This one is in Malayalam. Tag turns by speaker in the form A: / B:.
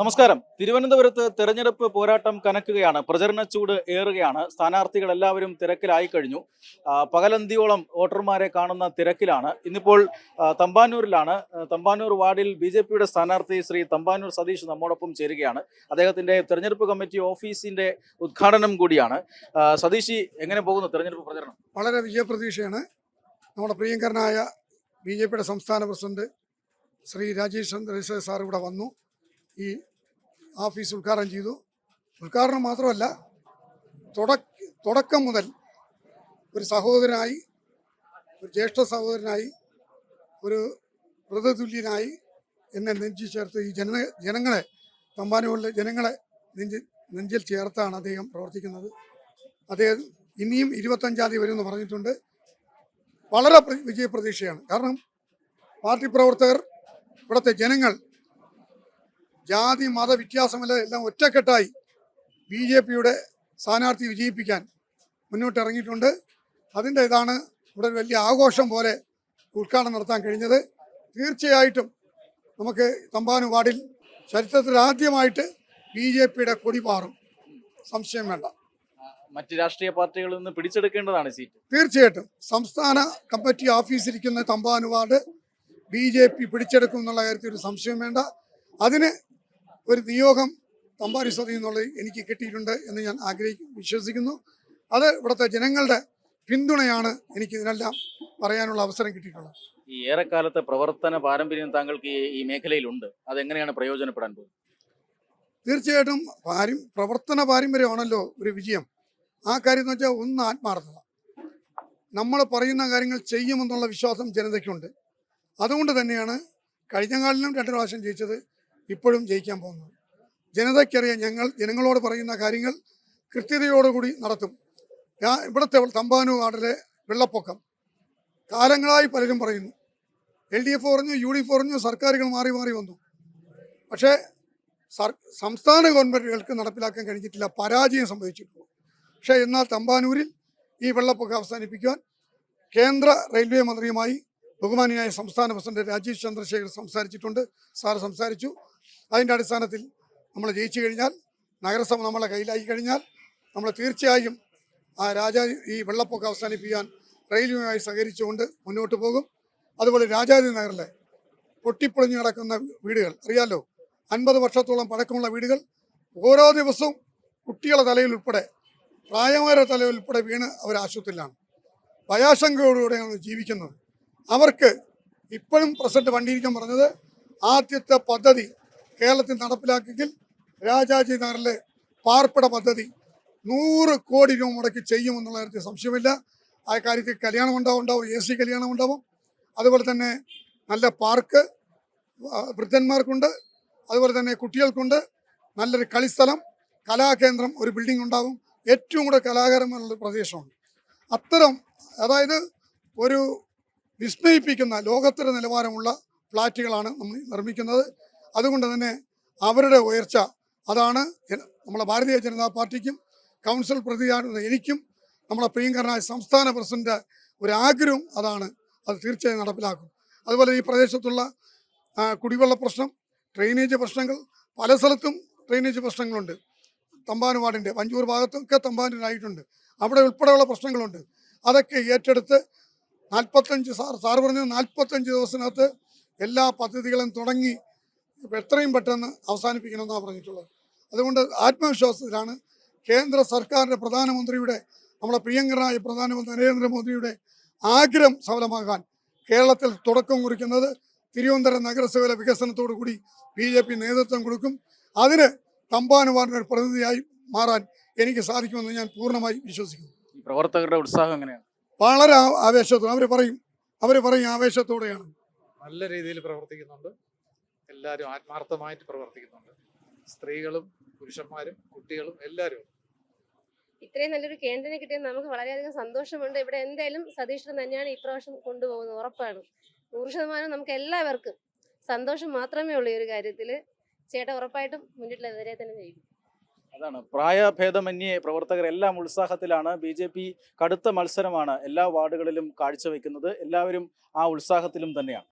A: നമസ്കാരം. തിരുവനന്തപുരത്ത് തെരഞ്ഞെടുപ്പ് പോരാട്ടം കനക്കുകയാണ്. പ്രചരണ ചൂട് ഏറുകയാണ്. സ്ഥാനാർത്ഥികൾ എല്ലാവരും തിരക്കിലായി കഴിഞ്ഞു. പകലന്തിയോളം വോട്ടർമാരെ കാണുന്ന തിരക്കിലാണ്. ഇന്നിപ്പോൾ തമ്പാനൂരിലാണ്. തമ്പാനൂർ വാർഡിൽ ബി ജെ പിയുടെ സ്ഥാനാർത്ഥി ശ്രീ തമ്പാനൂർ സതീഷ് നമ്മോടൊപ്പം ചേരുകയാണ്. അദ്ദേഹത്തിന്റെ തെരഞ്ഞെടുപ്പ് കമ്മിറ്റി ഓഫീസിന്റെ ഉദ്ഘാടനം കൂടിയാണ്. സതീഷി സതീഷ് എങ്ങനെ പോകുന്നു തെരഞ്ഞെടുപ്പ് പ്രചരണം?
B: വളരെ വിജയപ്രതീക്ഷയാണ്. നമ്മുടെ പ്രിയങ്കരനായ ബി ജെ പിയുടെ സംസ്ഥാന പ്രസിഡന്റ് ശ്രീ രാജേഷ് ചന്ദ്രശേഖർ സാർ ഇവിടെ വന്നു. ഈ ഓഫീസ് ഉദ്ഘാടനം ചെയ്തു. ഉദ്ഘാടനം മാത്രമല്ല തുടക്ക മുതൽ ഒരു സഹോദരനായി ഒരു ജ്യേഷ്ഠ സഹോദരനായി ഒരു വ്രതതുല്യനായി എന്നെ നെഞ്ചിൽ ചേർത്ത് ഈ ജന ജനങ്ങളെ തമ്പാനൂരിലെ ജനങ്ങളെ നെഞ്ചിൽ നെഞ്ചിൽ ചേർത്താണ് അദ്ദേഹം പ്രവർത്തിക്കുന്നത്. അദ്ദേഹം ഇനിയും ഇരുപത്തഞ്ചാം തീയതി വരുമെന്ന് പറഞ്ഞിട്ടുണ്ട്. വളരെ പ്ര- വിജയപ്രതീക്ഷയാണ്. കാരണം പാർട്ടി പ്രവർത്തകർ ഇവിടുത്തെ ജനങ്ങൾ ജാതി മത വ്യത്യാസമല്ല എല്ലാം ഒറ്റക്കെട്ടായി ബി ജെ പിയുടെ സ്ഥാനാർത്ഥി വിജയിപ്പിക്കാൻ മുന്നോട്ടിറങ്ങിയിട്ടുണ്ട്. അതിന്റെ ഇതാണ് ഇവിടെ ഒരു വലിയ ആഘോഷം പോലെ ഉദ്ഘാടനം നടത്താൻ കഴിഞ്ഞത്. തീർച്ചയായിട്ടും നമുക്ക് തമ്പാനു വാർഡിൽ ചരിത്രത്തിൽ ആദ്യമായിട്ട് ബി ജെ പിയുടെ കൊടി പാറും. സംശയം വേണ്ട.
A: മറ്റ് രാഷ്ട്രീയ പാർട്ടികളിൽ നിന്ന് പിടിച്ചെടുക്കേണ്ടതാണ് സീറ്റ്.
B: തീർച്ചയായിട്ടും. സംസ്ഥാന കമ്മിറ്റി ഓഫീസിരിക്കുന്ന Thampanoor ward B J P പിടിച്ചെടുക്കും എന്നുള്ള കാര്യത്തിൽ ഒരു സംശയം വേണ്ട. അതിന് ഒരു നിയോഗം തമ്പാരി സതി എന്നുള്ളത് എനിക്ക് കിട്ടിയിട്ടുണ്ട് എന്ന് ഞാൻ ആഗ്രഹിക്കും വിശ്വസിക്കുന്നു. അത് ഇവിടുത്തെ ജനങ്ങളുടെ പിന്തുണയാണ് എനിക്ക് ഇതിനെല്ലാം പറയാനുള്ള അവസരം കിട്ടിയിട്ടുള്ളത്.
A: ഈ ഏറെക്കാലത്തെ പ്രവർത്തന പാരമ്പര്യം താങ്കൾക്ക് ഈ- ഈ മേഖലയിലുണ്ട്. അതെങ്ങനെയാണ് പ്രയോജനപ്പെടാൻ പോകുന്നത്?
B: തീർച്ചയായിട്ടും പാരം പ്രവർത്തന പാരമ്പര്യമാണല്ലോ ഒരു വിജയം. ആ കാര്യം എന്ന് വെച്ചാൽ ഒന്ന് ആത്മാർത്ഥത. നമ്മൾ പറയുന്ന കാര്യങ്ങൾ ചെയ്യുമെന്നുള്ള വിശ്വാസം ജനതയ്ക്കുണ്ട്. അതുകൊണ്ട് തന്നെയാണ് കഴിഞ്ഞ കാലിലും രണ്ട് പ്രാവശ്യം ജയിച്ചത്. ഇപ്പോഴും ജയിക്കാൻ പോകുന്നത് ജനതയ്ക്കറിയാം ഞങ്ങൾ ജനങ്ങളോട് പറയുന്ന കാര്യങ്ങൾ കൃത്യതയോടുകൂടി നടത്തും. ഇവിടുത്തെ തമ്പാനു വാർഡിലെ വെള്ളപ്പൊക്കം. കാലങ്ങളായി പലരും പറയുന്നു. എൽ ഡി എഫ് പറഞ്ഞു യു ഡി എഫ് പറഞ്ഞു സർക്കാരുകൾ മാറി മാറി വന്നു. പക്ഷേ സംസ്ഥാന ഗവൺമെന്റുകൾക്ക് നടപ്പിലാക്കാൻ കഴിഞ്ഞിട്ടില്ല. പരാജയം സംഭവിച്ചിട്ടുള്ളൂ പക്ഷേ എന്നാൽ തമ്പാനൂരിൽ ഈ വെള്ളപ്പൊക്കം അവസാനിപ്പിക്കുവാൻ കേന്ദ്ര റെയിൽവേ മന്ത്രിയുമായി ബഹുമാനിയായ സംസ്ഥാന പ്രസിഡന്റ് രാജീവ് ചന്ദ്രശേഖർ സംസാരിച്ചിട്ടുണ്ട്. സാർ സംസാരിച്ചു. അതിന്റെ അടിസ്ഥാനത്തിൽ നമ്മൾ ജയിച്ചു കഴിഞ്ഞാൽ നഗരസഭ നമ്മളെ കയ്യിലായി കഴിഞ്ഞാൽ നമ്മൾ തീർച്ചയായും ആ രാജാ ഈ വെള്ളപ്പൊക്കം അവസാനിപ്പിക്കാൻ റെയിൽവേയുമായി സഹകരിച്ചുകൊണ്ട് മുന്നോട്ട് പോകും. അതുപോലെ രാജാജി നഗറിലെ പൊട്ടിപ്പൊളിഞ്ഞു കിടക്കുന്ന വീടുകൾ അറിയാലോ? അൻപത് വർഷത്തോളം പഴക്കമുള്ള വീടുകൾ ഓരോ ദിവസവും കുട്ടികളെ തലയിൽ ഉൾപ്പെടെ പ്രായമായ തലയിൽ ഉൾപ്പെടെ വീണ് അവർ ആശുപത്രിയിലാണ്. ഭയാശങ്കയോടുകൂടെയാണ് ജീവിക്കുന്നത്. അവർക്ക് ഇപ്പോഴും പ്രസിഡന്റ് വണ്ടിയിരിക്കാൻ പറഞ്ഞത് ആദ്യത്തെ പദ്ധതി കേരളത്തിൽ നടപ്പിലാക്കിയെങ്കിൽ രാജാജി നഗറിലെ പാർപ്പിട പദ്ധതി നൂറ് കോടി രൂപ മുടക്കി ചെയ്യുമെന്നുള്ള കാര്യത്തിൽ സംശയമില്ല. ആ കാര്യത്തിൽ കല്യാണം ഉണ്ടാവും ഉണ്ടാവും. എ സി കല്യാണം ഉണ്ടാവും. അതുപോലെ തന്നെ നല്ല പാർക്ക് വൃദ്ധന്മാർക്കുണ്ട്. അതുപോലെ തന്നെ കുട്ടികൾക്കുണ്ട്. നല്ലൊരു കളിസ്ഥലം കലാകേന്ദ്രം ഒരു ബിൽഡിംഗ് ഉണ്ടാവും. ഏറ്റവും കൂടെ കലാകാരന്മാരുള്ള പ്രദേശമാണ്. അത്തരം അതായത് ഒരു വിസ്മയിപ്പിക്കുന്ന ലോകത്തര നിലവാരമുള്ള ഫ്ലാറ്റുകളാണ് നമ്മൾ നിർമ്മിക്കുന്നത്. അതുകൊണ്ട് തന്നെ അവരുടെ ഉയർച്ച അതാണ് നമ്മളെ ഭാരതീയ ജനതാ പാർട്ടിക്കും കൗൺസിൽ പ്രതിയാണ് എനിക്കും നമ്മളെ പ്രിയങ്കരനായ സംസ്ഥാന പ്രസിഡന്റ് ഒരു ആഗ്രഹം അതാണ്. അത് തീർച്ചയായും നടപ്പിലാക്കും. അതുപോലെ ഈ പ്രദേശത്തുള്ള കുടിവെള്ള പ്രശ്നം ഡ്രെയിനേജ് പ്രശ്നങ്ങൾ പല സ്ഥലത്തും ഡ്രെയിനേജ് പ്രശ്നങ്ങളുണ്ട്. തമ്പാൻ വാർഡിന്റെ വഞ്ചൂർ ഭാഗത്തൊക്കെ തമ്പാനൂരായിട്ടുണ്ട് അവിടെ ഉൾപ്പെടെയുള്ള പ്രശ്നങ്ങളുണ്ട്. അതൊക്കെ ഏറ്റെടുത്ത് നാൽപ്പത്തഞ്ച് സാർ സാർ പറഞ്ഞത് നാൽപ്പത്തഞ്ച് ദിവസത്തിനകത്ത് എല്ലാ പദ്ധതികളും തുടങ്ങി എത്രയും പെട്ടെന്ന് അവസാനിപ്പിക്കണമെന്നാണ് പറഞ്ഞിട്ടുള്ളത്. അതുകൊണ്ട് ആത്മവിശ്വാസത്തിലാണ് കേന്ദ്ര സർക്കാരിന്റെ പ്രധാനമന്ത്രിയുടെ നമ്മുടെ പ്രിയങ്കരനായ പ്രധാനമന്ത്രി നരേന്ദ്രമോദിയുടെ ആഗ്രഹം സഫലമാകാൻ കേരളത്തിൽ തുടക്കം കുറിക്കുന്നത് തിരുവനന്തപുരം നഗരസഭയിലെ വികസനത്തോടു കൂടി ബി ജെ പി നേതൃത്വം കൊടുക്കും. അതിന് തമ്പാനുവാറിന്റെ ഒരു പ്രതിനിധിയായി മാറാൻ എനിക്ക് സാധിക്കുമെന്ന് ഞാൻ പൂർണമായി വിശ്വസിക്കുന്നു.
A: ഈ പ്രവർത്തകരുടെ ഉത്സാഹം എങ്ങനെയാണ്?
B: വളരെ ആവേശത്തോടെ അവർ പറയും. അവർ പറയും ആവേശത്തോടെയാണ്.
C: നല്ല രീതിയിൽ പ്രവർത്തിക്കുന്നുണ്ട്. എല്ലാവരും ആത്മാർത്ഥമായിട്ട് പ്രവർത്തിക്കുന്നുണ്ട്. സ്ത്രീകളും പുരുഷന്മാരും കുട്ടികളും എല്ലാവരും
D: ഇത്രയും നല്ലൊരു കേന്ദ്രം കിട്ടിയത് നമുക്ക് വളരെയധികം സന്തോഷമുണ്ട്. ഇവിടെ എന്തായാലും സതീഷിന് തന്നെയാണ് ഇപ്രാവശ്യം കൊണ്ടുപോകുന്നത്. ഉറപ്പാണ്. നൂറ് ശതമാനം നമുക്ക് എല്ലാവർക്കും സന്തോഷം മാത്രമേ ഉള്ളൂ ഈ ഒരു കാര്യത്തിൽ ചേട്ടൻ ഉറപ്പായിട്ടും മുന്നിട്ടുള്ള എതിരെ തന്നെ ചെയ്യും
A: അതാണ്. പ്രായഭേദമന്യേ പ്രവർത്തകരെല്ലാം ഉത്സാഹത്തിലാണ്. ബി ജെ പി കടുത്ത മത്സരമാണ് എല്ലാ വാർഡുകളിലും കാഴ്ചവെക്കുന്നത്. എല്ലാവരും ആ ഉത്സാഹത്തിലും തന്നെയാണ്.